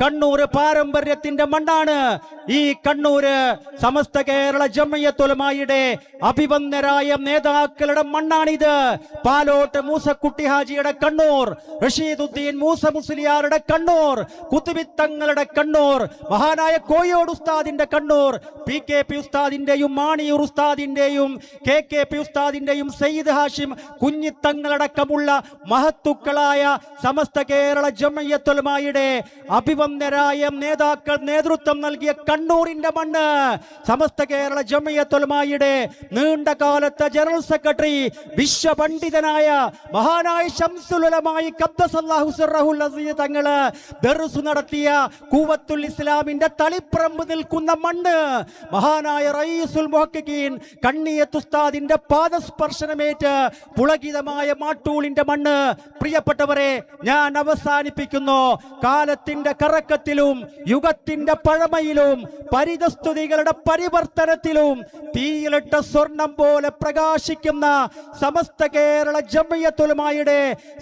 കണ്ണൂർ പാരമ്പര്യത്തിന്റെ മണ്ണാണ് ഈ കണ്ണൂര് സമസ്ത കേരള ജമയത്തുലമായിയുടെ അഭിവന്ദരായ നേതാക്കളുടെ മണ്ണാണിത്. പാലോട്ട് മൂസക്കുട്ടി ഹാജിയുടെ കണ്ണൂർ റഷീദുദ്ദീൻ മൂസ മുസ്ലിയാരുടെ കണ്ണൂർ കുത്തുവിത്തങ്ങളുടെ കണ്ണൂർ മഹാനായ കോയോട് ഉസ്താദിന്റെ കണ്ണൂർ പി കെ പി ഉസ്താദിന്റെയും മാണിയൂർ ഉസ്താദിന്റെയും കെ കെ പി ഉസ്താദിന്റെയും സയ്യിദ് ഹാഷിം കുഞ്ഞിത്തങ്ങളടക്കമുള്ള മഹത്തുക്കളായ സമസ്ത കേരള ജമയത്തുലമായുടെ അഭിവന്ദരായ നേതാക്കൾ നേതൃത്വം നൽകിയ കണ്ണൂരിന്റെ മണ്ണ്. സമസ്ത കേരള ജമയത്തുലമായുടെ നീണ്ട കാലത്തെ ജനറൽ സെക്രട്ടറി വിശ്വപണ്ഡിതനായ മഹാനായ ശംസുലമായി തങ്ങൾ ദർസു നടത്തിയ കൂവത്തുൽ ഇസ്ലാമിന്റെ തളിപ്പറമ്പ് നിൽക്കുന്ന മണ്ണ്. മഹാനായ റയീസുൽ മുഹക്കീൻ കണ്ണിയത്തുസ്താദിന്റെ പാദസ്പർശനമേറ്റ് പുളകിതമായ മാട്ടൂളിന്റെ മണ്ണ്. പ്രിയപ്പെട്ടവരെ ഞാൻ അവസാനിപ്പിക്കുന്നു. കാലത്തിന്റെ കറക്കത്തിലും യുഗത്തിന്റെ പഴമയിലും പരിതസ്തുതികളുടെ പരിവർത്തനത്തിലും തീയിലിട്ട സ്വർണം പോലെ പ്രകാശിക്കുന്ന സമസ്ത കേരള ജമയത്തുലമായുടെ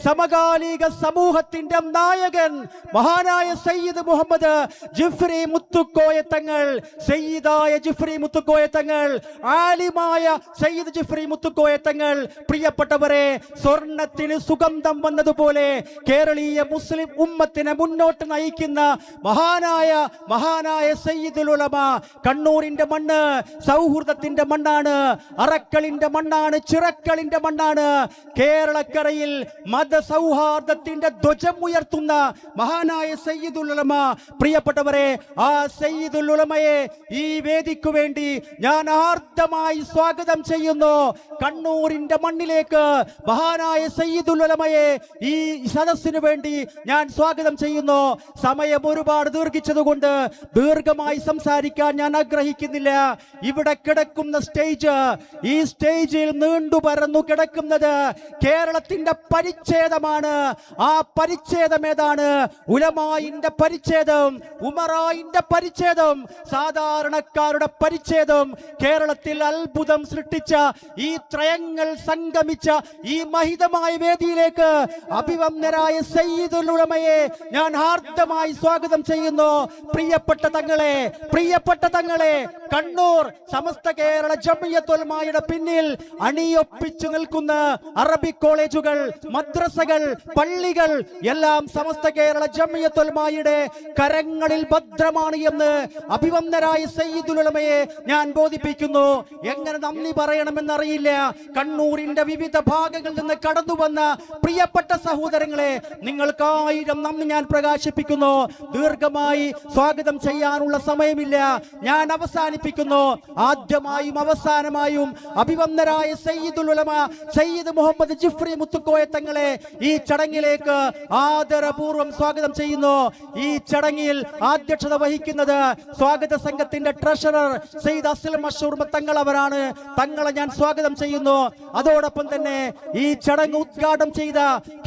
സമകാലിക സമൂഹത്തിന്റെ നായകൻ മഹാനായ സയ്യിദ് മുഹമ്മദ് ജിഫ്രി മുത്തുക്കോയ തങ്ങൾ സയ്യിദായ ജിഫ്രി മുത്തുക്കോയ തങ്ങൾ ആലിമായ സയ്യിദ് ജിഫ്രി മുത്തുക്കോയ തങ്ങൾ. പ്രിയപ്പെട്ടവരെ സ്വർണത്തിന് സുഗന്ധം വന്നതുപോലെ കേരളീയ മുസ്ലിം ഉമ്മത്തിനെ മുന്നോട്ട് നയിക്കുന്ന മഹാനായ മഹാനായ സയ്യിദുൽ ഉലമ കണ്ണൂരിന്റെ മണ്ണ് സൗഹൃദത്തിന്റെ മണ്ണാണ് അറക്കളിന്റെ മണ്ണാണ് ചിറക്കളിന്റെ മണ്ണാണ്. കേരളക്കരയിൽ മത മതസൗഹാർദ്ദത്തിന്റെ ധ്വജം ഉയർത്തുന്ന മഹാനായ സയ്യിദുൽ ഉലമ പ്രിയപ്പെട്ടവരെ ആ സയ്യിദുൽ ഉലമയെ ഈ വേദിക്കു വേണ്ടി ഞാൻ ആർദ്രമായി സ്വാഗതം ചെയ്യുന്നു. കണ്ണൂരിന്റെ മണ്ണിലേക്ക് മഹാനായ സയ്യിദുൽ ഉലമയെ ഈ സദസ്സിനു വേണ്ടി ഞാൻ സ്വാഗതം ചെയ്യുന്നു. സമയം ഒരുപാട് ദീർഘിച്ചതുകൊണ്ട് ദീർഘമായി സംസാരിക്കാൻ ഞാൻ ആഗ്രഹിക്കുന്നില്ല. ഇവിടെ കിടക്കുന്ന സ്റ്റേജ് ഈ സ്റ്റേജിൽ നീണ്ടു പരന്നു കിടക്കുന്നത് കേരളത്തിന്റെ പരിച്ഛേദമാണ്. ആ പരിച്ഛേദം ഏതാണ്? ഉലമായിന്റെ പരിച്ഛേദം ഉമറായിന്റെ പരിച്ഛേദം സാധാരണക്കാരുടെ പരിച്ഛേദം. കേരളത്തിൽ അത്ഭുതം സൃഷ്ടിച്ച ഈ ത്രയങ്ങൾ സംഗമിച്ച ഈ മഹിതമായ വേദിയിലേക്ക് അഭിവന്ദരായ സയ്യിദുൽ ഉലമയെ ഞാൻ ഹാർദമായി സ്വാഗതം ചെയ്യുന്നു. പ്രിയപ്പെട്ട തങ്ങളെ പ്രിയപ്പെട്ട തങ്ങളെ കണ്ണൂർ സമസ്ത കേരള ജമിയത്തൊൽമായുടെ പിന്നിൽ അണിയൊപ്പിച്ചു നിൽക്കുന്ന അറബി കോളേജുകൾ മദ്രസകൾ പള്ളികൾ എല്ലാം സമസ്ത കേരള ജമിയത്തൊൽമായുടെ കരങ്ങളിൽ ഭദ്രമാണ് എന്ന് അഭിവന്ദനായ സയ്യിദുലമയെ ഞാൻ ബോധിപ്പിക്കുന്നു. എങ്ങനെ നന്ദി പറയണമെന്നറിയില്ല. കണ്ണൂരിന്റെ വിവിധ ഭാഗങ്ങളിൽ നിന്ന് കടന്നു വന്ന പ്രിയപ്പെട്ട സഹോദരങ്ങളെ നിങ്ങൾക്കായിരം നന്ദി ഞാൻ പ്രകാശിപ്പിക്കുന്നു. ദീർഘമായി സ്വാഗതം ചെയ്യാനുള്ള സമയമില്ല. ഞാൻ അവസാനിപ്പിക്കുന്നു. ആദ്യമായും അവസാനമായും അഭിവന്ദരായ സയ്യിദുൽ ഉലമ സയ്യിദ് മുഹമ്മദ് ജിഫ്രി മുത്തുക്കോയ തങ്ങളെ ഈ ചടങ്ങിലേക്ക് ആദരപൂർവം സ്വാഗതം ചെയ്യുന്നു. ഈ ചടങ്ങിൽ അധ്യക്ഷത വഹിക്കുന്നത് സ്വാഗത സംഘത്തിന്റെ ട്രഷറർ സയ്യിദ് അസ്ലം മഷൂർ തങ്ങൾ അവരാണ്. തങ്ങളെ ഞാൻ സ്വാഗതം ചെയ്യുന്നു. അതോടൊപ്പം തന്നെ ഈ ചടങ്ങ് ഉദ്ഘാടനം ചെയ്ത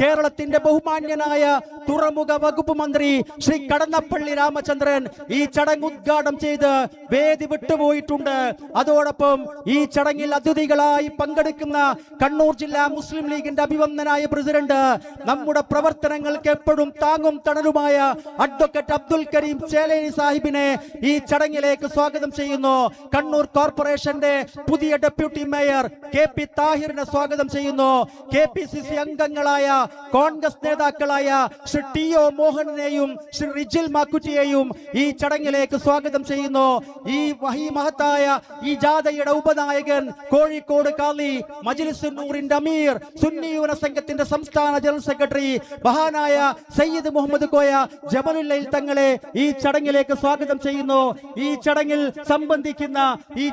കേരളത്തിന്റെ ബഹുമാന്യനായ തുറമുഖ വകുപ്പ് മന്ത്രി ശ്രീ കടന്നപ്പള്ളി രാമചന്ദ്രൻ ഈ ചടങ്ങ് ഉദ്ഘാടനം ചെയ്ത് വേദി വിട്ടുപോയിട്ടുണ്ട്. അതോടൊപ്പം ഈ ചടങ്ങിൽ അതിഥികളായി പങ്കെടുക്കുന്ന കണ്ണൂർ ജില്ലാ മുസ്ലിം ലീഗിന്റെ അഭിവന്ദനായ പ്രസിഡന്റ് നമ്മുടെ പ്രവർത്തനങ്ങൾക്ക് എപ്പോഴും താങ്ങും തണലുമായ അഡ്വക്കേറ്റ് അബ്ദുൽ കരീം ചേലേരി സാഹിബിനെ ഈ ചടങ്ങിലേക്ക് സ്വാഗതം ചെയ്യുന്നു. കണ്ണൂർ കോർപ്പറേഷന്റെ പുതിയ ഡെപ്യൂട്ടി മേയർ കെ പി താഹിറിനെ സ്വാഗതം ചെയ്യുന്നു. കെ പി സി സി അംഗങ്ങളായ കോൺഗ്രസ് നേതാക്കളായ ശ്രീ ടി ഒ മോഹനനെയും ശ്രീ റിജിൽ മാക്കുറ്റിയെയും ഈ ചടങ്ങിലേക്ക് സ്വാഗതം ചെയ്യുന്നു. ഈ വഹി മഹത്തായ ഈ ജാഥയുടെ ഉപനായകൻ കോഴിക്കോട് കാളി മജിലിസുന്നൂറിന്റെ അമീർ സുന്നി യുവന സംഘത്തിന്റെ സംസ്ഥാന ജനറൽ സെക്രട്ടറി മഹാനായ സയ്യിദ് മുഹമ്മദ് കോയ ജബലുല്ലയിൽ തങ്ങളെ ഈ ചടങ്ങിലേക്ക് സ്വാഗതം ചെയ്യുന്നു. ഈ ചടങ്ങിൽ സംബന്ധിക്കുന്ന ഈ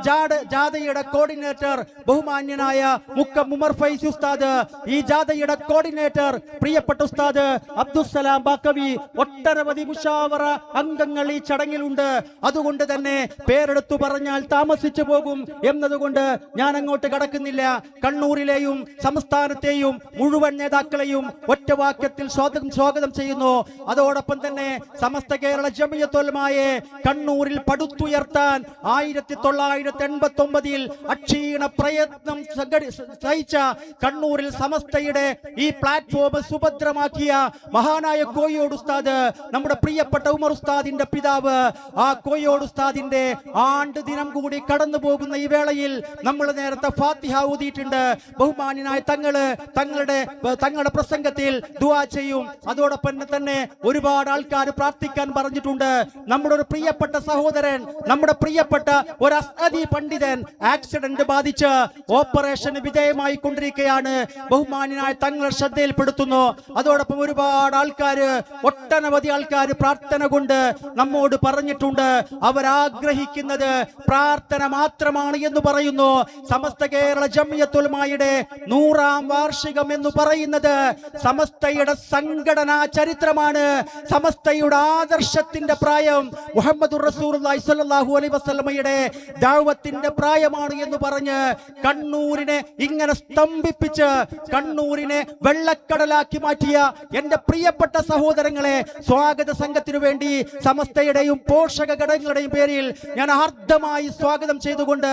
ജാഥയുടെ കോർഡിനേറ്റർ ബഹുമാന്യനായ മുക്കം ഉമർ ഫൈസി ഉസ്താദ് ഈ ജാഥയുടെ കോർഡിനേറ്റർ പ്രിയപ്പെട്ട ഉസ്താദ് അബ്ദുസലാം ബാക്കവി ഒട്ടനവധി മുഷാവറ അംഗങ്ങൾ ഈ ചടങ്ങിലുണ്ട്. അതുകൊണ്ട് തന്നെ പേരെടുത്തു പറഞ്ഞാൽ താമസിച്ചു പോകും എന്നതുകൊണ്ട് ഞാൻ അങ്ങോട്ട് കടക്കുന്നില്ല. കണ്ണൂരിലെയും സംസ്ഥാനത്തെയും മുഴുവൻ നേതാക്കളെയും ഒറ്റവാക്യത്തിൽ സ്വാഗതം സ്വാഗതം ചെയ്യുന്നു. അതോടൊപ്പം തന്നെ സമസ്ത കേരള ജമിയത്തൊലമായെ കണ്ണൂരിൽ പടുത്തുയർത്താൻ ആയിരത്തി തൊള്ളായിരത്തി എൺപത്തി ഒമ്പതിൽ അക്ഷീണ പ്രയത്നം സഹിച്ച കണ്ണൂരിൽ സമസ്തയുടെ ഈ പ്ലാറ്റ്ഫോം സുഭദ്രമാക്കിയ മഹാനായ കോയോട് ഉസ്താദ് പ്രിയപ്പെട്ട ഉമർ ഉസ്താദിന്റെ പിതാവ് ആ കോയോട് ഉസ്താദിന്റെ ആണ്ട് ദിനം കൂടി കടന്നു പോകുന്ന ഈ വേളയിൽ നമ്മൾ നേരത്തെ ഫാത്തിഹ ഊതിയിട്ടുണ്ട്. ബഹുമാന്യനായ തങ്ങൾ തങ്ങളുടെ തങ്ങളുടെ പ്രസംഗത്തിൽ ദുവാ ചെയ്യും. അതോടൊപ്പം തന്നെ ഒരുപാട് ആൾക്കാർ പ്രാർത്ഥിക്കാൻ പറഞ്ഞിട്ടുണ്ട്. നമ്മുടെ ഒരു പ്രിയപ്പെട്ട സഹോദരൻ നമ്മുടെ പ്രിയപ്പെട്ട ഒരു അസ്അദി പണ്ഡിതൻ ആക്സിഡന്റ് ബാധിച്ച് ഓപ്പറേഷന് വിധേയമായി കൊണ്ടിരിക്കുകയാണ് ബഹുമാന്യനായ തങ്ങൾ ശ്രദ്ധയിൽപ്പെടുത്തുന്നു. അതോടൊപ്പം ഒരുപാട് ആൾക്കാർ ഒട്ടനവധി ആൾക്കാർ പ്രാർത്ഥന കൊണ്ട് നമ്മോട് പറഞ്ഞിട്ടുണ്ട്. അവരാഗ്രഹിക്കുന്നത് പ്രാർത്ഥന മാത്രമാണ് എന്ന് പറയുന്നു. സമസ്ത കേരള ജമ്യത്തുൽമായുടെ നൂറാം വാർഷികം എന്ന് പറയുന്നത് സമസ്തയുടെ സംഘടനാ ചരിത്രമാണ്. സമസ്തയുടെ ആദർശത്തിന്റെ പ്രായം മുഹമ്മദ് സ്വല്ലല്ലാഹു അലൈഹി വസല്ലമയുടെ ദാവത്തിന്റെ പ്രായമാണ് എന്ന് പറഞ്ഞ് കണ്ണൂരിനെ ഇങ്ങനെ സ്തംഭിപ്പിച്ച് കണ്ണൂരിനെ വെള്ളക്കടലാക്കി മാറ്റിയ എന്റെ പ്രിയപ്പെട്ട സഹോദരങ്ങളെ സ്വാഗത സംഘത്തിനു വേണ്ടി സമസ്തയുടെയും പോഷക ഘടകങ്ങളുടെയും പേരിൽ ഞാൻ ആർദ്രമായി സ്വാഗതം ചെയ്തുകൊണ്ട്